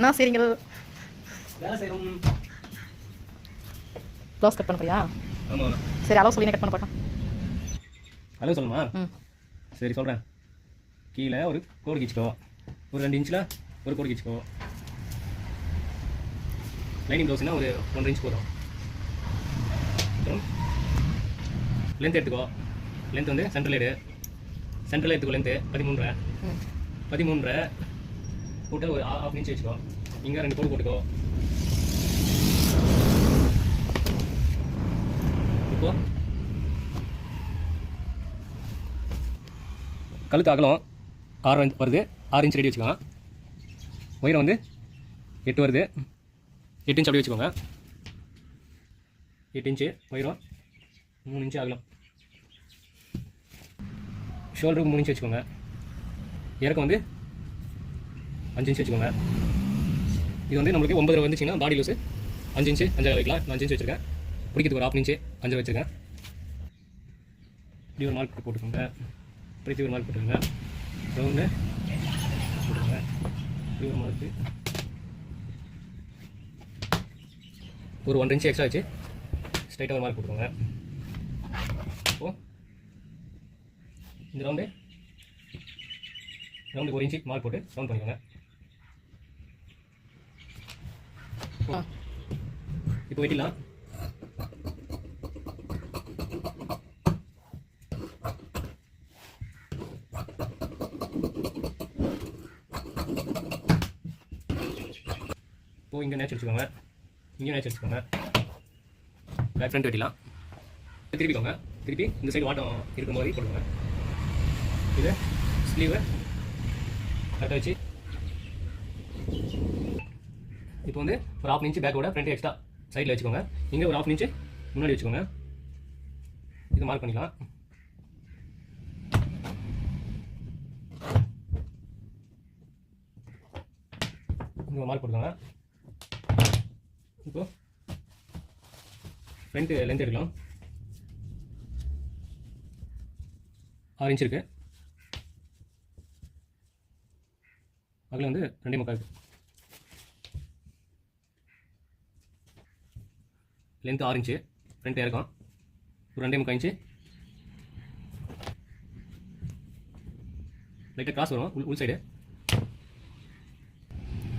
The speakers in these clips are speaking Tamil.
என்ன சரிங்க ப்ளவுஸ் கட் பண்ண போறியா? சரி அளவு சொல்லி கட் பண்ண போட்டேன் ஹலோ சொல்லுமா சரி சொல்கிறேன் கீழே ஒரு கோடு கிச்சிக்கோ. ஒரு ரெண்டு இன்ச்சில் ஒரு கோடு கிச்சிக்கோ. லைனிங் ப்ளவுஸ்னால் ஒரு ஒன்றரை இன்ச் போதும். லென்த் எடுத்துக்கோ. லென்த் வந்து சென்ட்ரல் எடு சென்ட்ரல் எடுத்துக்கோ லென்த்து பதிமூன்றரை. பதிமூன்றரை போட்டு ஒரு ஆஃப் இன்ச் வச்சுக்கோ. இங்கே ரெண்டு கோடு போட்டுக்கோ. இப்போ கழுத்து அகலம் ஆறு வருது. ஆறு இன்ச் ரெடி வச்சுக்கோங்க. உயரம் வந்து எட்டு வருது. எட்டு இன்ச் அப்படி வச்சுக்கோங்க. எட்டு இன்ச்சு உயரம் மூணு இன்ச்சு அகலம். ஷோல்டருக்கு மூணு இன்ச்சு வச்சுக்கோங்க. இறக்கம் வந்து அஞ்சு இன்ச் வச்சுக்கோங்க. இது வந்து நம்மளுக்கு ஒன்பது வந்துச்சுன்னா பாடி லூஸு அஞ்சு இன்ச்சு அஞ்சாக வைக்கலாம். நான் அஞ்சு இன்ச்சு வச்சுருக்கேன். பிடிக்கிறதுக்கு ஒரு ஆஃப் இன்ச்சு அஞ்சு வச்சுருக்கேன். இப்படி ஒரு மார்க் போட்டுக்கோங்க. இப்படி ஒரு மார்க் போட்டுக்கோங்க. ரவுண்டு போட்டுக்கோங்க. இப்படி ஒரு மார்க்கு ஒரு ஒன்றரை இன்ச்சு எக்ஸ்ட்ரா வச்சு ஸ்ட்ரைட்டாக ஒரு மார்க் போட்டுக்கோங்க. இப்போ இந்த ரவுண்டு ரவுண்டு ஒரு இன்ச்சு மார்க் போட்டு ரவுண்ட் பண்ணிக்கோங்க. இப்போ வெட்டிடலாம். இப்போ இங்கே நேச்சு வச்சுக்கோங்க இங்கே நேச்சு வச்சுக்கோங்க பேக் ஃப்ரண்ட் வெட்டிலாம் திருப்பிக்கோங்க திருப்பி இந்த சைடு வாட்டம் இருக்கும் போது போடுங்க இது ஸ்லீவை கரெக்டாக வச்சு இப்போ வந்து ஒரு ஆஃப் இன்ச்சு பேக்கோட ஃப்ரண்ட் எக்ஸ்ட்ரா சைடில் வச்சுக்கோங்க. இங்கே ஒரு ஆஃப் இன்ச்சு முன்னாடி வச்சுக்கோங்க. இது மார்க் பண்ணிக்கலாம். இங்கே மார்க் போட்டுக்கோங்க. இப்போ ஃப்ரண்ட் லென்த் எடுக்கலாம். ஆறு இன்ச் இருக்குது அதில் வந்து ரெண்டே முக்கால் இருக்குது லென்த் ஆறு இன்ச்சு ஃப்ரண்ட் இறக்கம் ஒரு ரெண்டே முக்கால் இன்ச்சு லைட்டாக கிராஸ் வரும் உள் உள் சைடு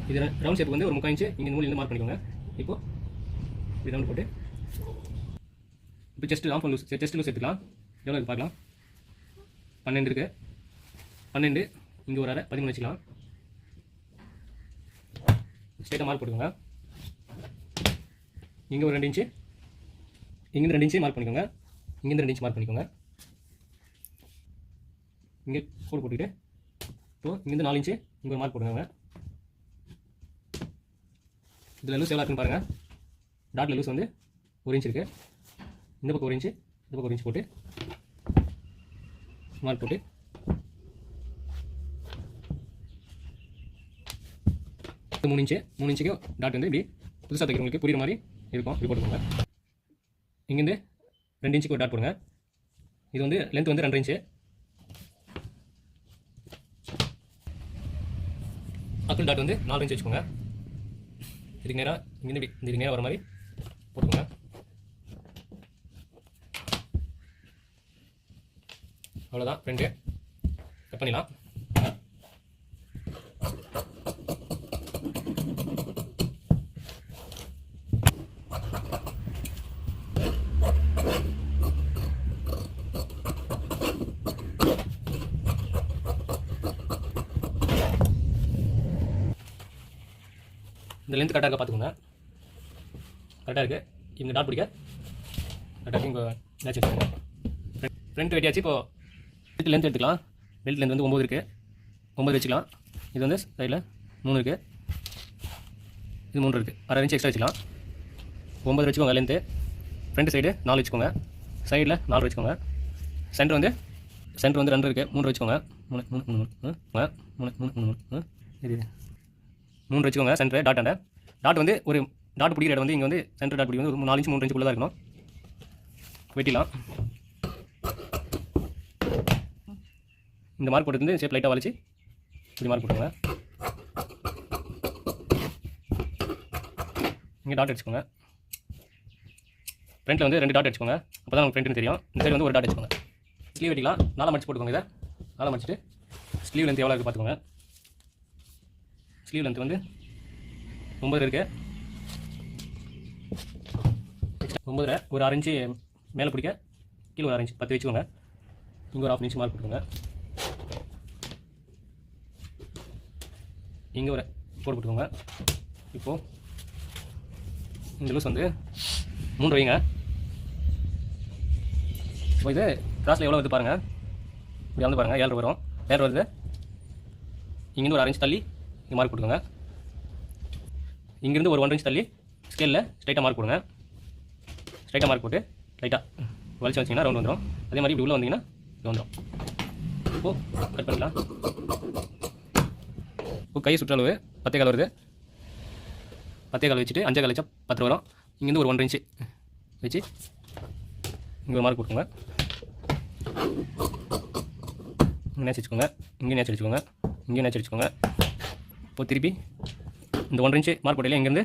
இது ரவுண்ட் ஷேப் வந்து ஒரு முக்கால் இன்ச்சு இங்கே நூல் மார்க் பண்ணிக்கோங்க. இப்போ இது ரவுண்ட் போட்டு இப்போ chest long loose chest loose எடுத்துக்கலாம். எவ்வளோ இருக்கு பார்க்கலாம். பன்னெண்டு இருக்குது பன்னெண்டு இங்கே ஒரு அரை பதிமூணு வச்சுக்கலாம். ஸ்டேட்டாக மார்க் போட்டுக்கோங்க. இங்கே ஒரு ரெண்டு இன்ச்சு. இங்கேருந்து ரெண்டு இன்ச்சு மார்க் பண்ணிக்கோங்க. இங்கேருந்து ரெண்டு இன்ச்சு மார்க் பண்ணிக்கோங்க. இங்கே கோடு போட்டுக்கிட்டு இப்போ இங்கேருந்து நாலு இன்ச்சு இங்கே மார்க் போட்டுக்கோங்க. இதில் லூஸ் எவ்வளோ இருக்குன்னு பாருங்கள் டாட்டில் லூஸ் வந்து ஒரு இன்ச் இருக்குது இந்த பக்கம் ஒரு இன்ச்சு இந்த பக்கம் ஒரு இன்ச் போட்டு மார்க் போட்டு மூணு இன்ச்சு மூணு இன்ச்சுக்கு டாட் வந்து இப்படி புதுசாக தைக்கிறவங்களுக்கு புரியுற மாதிரி இருக்கும். இப்படி போட்டுக்கோங்க. இங்கேருந்து ரெண்டு இன்ச்சுக்கு ஒரு டாட் போடுங்க. இது வந்து லென்த் வந்து ரெண்டு இன்ச்சு. அக்கல் டாட் வந்து நாலு இன்ச்சு வச்சுக்கோங்க. இதுக்கு நேராக இங்கேருந்து இதுக்கு நேராக வர மாதிரி போட்டுக்கோங்க. அவ்வளோதான் ஃப்ரெண்டு கட் பண்ணிடலாம். இந்த லென்த் கரெக்டாக பார்த்துக்கோங்க கரெக்டாக இருக்குது இந்த டாட் பிடிக்க கரெக்டாக இங்கே மேட்ச் ஃப்ரெண்ட் ஃப்ரண்ட் வெட்டியாச்சு இப்போ பெல்ட் லென்த் எடுத்துக்கலாம் பெல்ட் லென்த் வந்து ஒம்பது இருக்குது ஒம்பது வச்சுக்கலாம் இது வந்து சைடில் மூணு இருக்குது இது மூணு இருக்குது அரை இன்ச்சு எக்ஸ்ட்ரா வச்சுக்கலாம் ஒம்பது வச்சுக்கோங்க லென்த்து ஃப்ரண்ட் சைடு நாலு வச்சுக்கோங்க சைடில் நாலு வச்சுக்கோங்க சென்டர் வந்து சென்டர் வந்து ரெண்டு இருக்குது மூணு வச்சுக்கோங்க மூணு மூணு மூணு மூணு மூணு மூணு மூணு இது மூணு வச்சுக்கோங்க சென்டர் டாட் அண்டர் டாட் வந்து ஒரு டாட் பிடிக்கிற இடம் வந்து இங்கே வந்து சென்டர் டாட் பிடிக்கும். வந்து ஒரு நாலு இன்ச் மூணு இன்ச்சுக்குள்ளே தான் இருக்கணும். வெட்டிலாம் இந்த மார்க் போட்டு வந்து ஷேப் லைட்டாக வலிச்சு இப்படி மார்க் போட்டுங்க இங்கே டாட் அடிச்சுக்கோங்க. ஃப்ரண்ட்டில் வந்து ரெண்டு டாட் அடிச்சுக்கோங்க. அப்போ தான் நமக்கு ஃப்ரண்ட்னு தெரியும். இந்த சைடு வந்து ஒரு டாட் அடிச்சுக்கோங்க. ஸ்லீவ் வெட்டிக்கலாம். நாலா மடிச்சு போட்டுக்கோங்க இதை. நாலா மடிச்சுட்டு ஸ்லீவ் லென்த் எவ்வளோ இருக்குது பார்த்துக்கோங்க. ஸ்லீவ் லென்த் வந்து ஒம்பது இருக்குது ஒம்பதில் ஒரு ஆரஞ்சு மேலே பிடிக்க கீழே ஒரு ஆரஞ்சு பத்து வச்சுக்கோங்க. இங்கே ஒரு ஆஃப் இன்ச் மார்க் போட்டுக்கோங்க. இங்கே ஒரு போட்டு போட்டுக்கோங்க. இப்போது இந்த லூஸ் வந்து மூன்று வைங்க. இப்போ இது கிராஸில் எவ்வளோ வருது பாருங்கள் இப்படி வந்து பாருங்கள் ஏழு வரும். ஏழு வருது. இங்கேருந்து ஒரு அரை தள்ளி இங்கே மார்க் கொடுக்குங்க இங்கேருந்து ஒரு ஒன் இன்ச் தள்ளி ஸ்கேலில் ஸ்ட்ரைட்டாக மார்க் கொடுங்க. ஸ்ட்ரைட்டாக மார்க் போட்டு லைட்டாக வலிச்சு வச்சிங்கன்னா ரவுண்ட் வந்துடும் அதே மாதிரி இப்படி உள்ளே வந்தீங்கன்னா வந்துடும் இப்போது கட் பண்ணிக்கலாம். இப்போ கை சுற்றளவு பத்தே கால் வருது. பத்தே கால் வச்சுட்டு அஞ்சே கால் வச்சா பத்து வரும். இங்கேருந்து ஒரு ஒன்றரை இன்ச்சு வச்சு இங்கே ஒரு மார்க் கொடுக்குங்க இங்கே நேச்சு வச்சுக்கோங்க இங்கே நேச்சு வச்சுக்கோங்க இங்கே நேச்சு வச்சுக்கோங்க இப்போ திருப்பி இந்த ஒன்றரை இன்ச்சு மார்க் போடையில இங்கேருந்து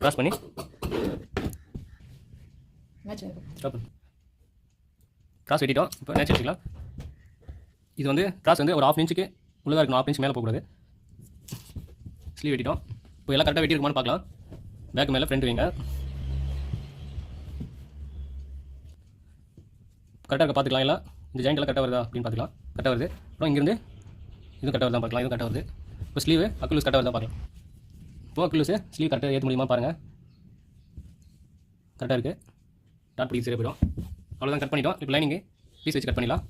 க்ராஸ் பண்ணி கிராஸ் வெட்டிட்டோம். இப்போ நேச்சு வச்சுக்கலாம் இது வந்து கிராஸ் வந்து ஒரு ஆஃப் இன்ச்சுக்கு உள்ளதாக இருக்கணும். ஆஃப் இன்ச் மேலே போகக்கூடாது. ஸ்லீவ் வெட்டிட்டோம். இப்போ எல்லாம் கரெக்டாக வெட்டியிருக்குமான்னு பார்க்கலாம். பேக் மேலே ஃப்ரண்ட் வைங்க. கரெக்டாக இருக்க பார்த்துக்கலாம் எல்லாம். இந்த ஜாயிண்ட் எல்லாம் கரெக்டாக வருதா அப்படின்னு பார்த்துக்கலாம். கரெக்டாக வருது. அப்புறம் இங்கேருந்து இதுவும் கரெக்டாக வருதா பார்க்கலாம். இதுவும் கரெக்டாக வருது. இப்போ ஸ்லீவு அக்குலூஸ் கரெக்டாக வருதா பார்க்கலாம். இப்போ அக்குலூஸு ஸ்லீவ் கரெக்டாக ஏற்ற முடியுமா பாருங்கள் கரெக்டாக இருக்குது டாட் பிடிக்க சரியாக போயிடும். அவ்வளோதான் கட் பண்ணிட்டோம். இப்போ லைனிங்கு பீஸ் வச்சு கட் பண்ணிடலாம்.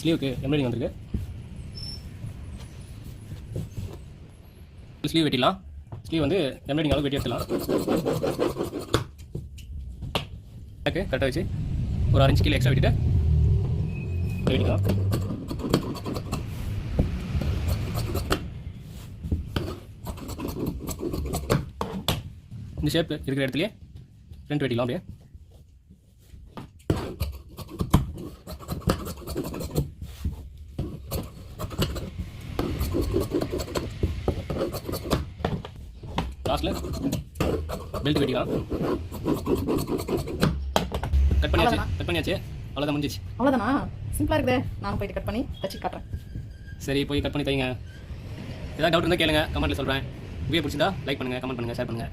ஸ்லீவுக்கு எம்ப்ராய்டிங் வந்திருக்கு. ஸ்லீவ் வெட்டிடலாம். ஸ்லீவ் வந்து எம்ப்ராய்டிங் அளவு வெட்டி எடுத்துடலாம். கரெக்டாக வச்சு ஒரு அரை கீழே எக்ஸ்ட்ரா வெட்டிட்டு வெட்டிக்கலாம் இந்த ஷேப் இருக்கிற இடத்துலயே ஃப்ரண்ட் வெட்டிக்கலாம் அப்படியே. லாஸ்ட்டில் பெல்ட் வெட்டிக்கலாம் கட் பண்ணியாச்சு கட் பண்ணியாச்சு. அவ்வளோதான் முடிஞ்சிச்சு. அவ்வளோதானா சிம்பிளாக இருக்குதே. நான் போயிட்டு கட் பண்ணி தச்சு காட்டுறேன். சரி போய் கட் பண்ணி தைங்க ஏதாவது டவுட் இருந்தால் கேளுங்க. கமெண்ட்டில் சொல்கிறேன் வீடியோ பிடிச்சிருந்தா லைக் பண்ணுங்கள் கமெண்ட் பண்ணுங்கள் ஷேர் பண்ணுங்கள்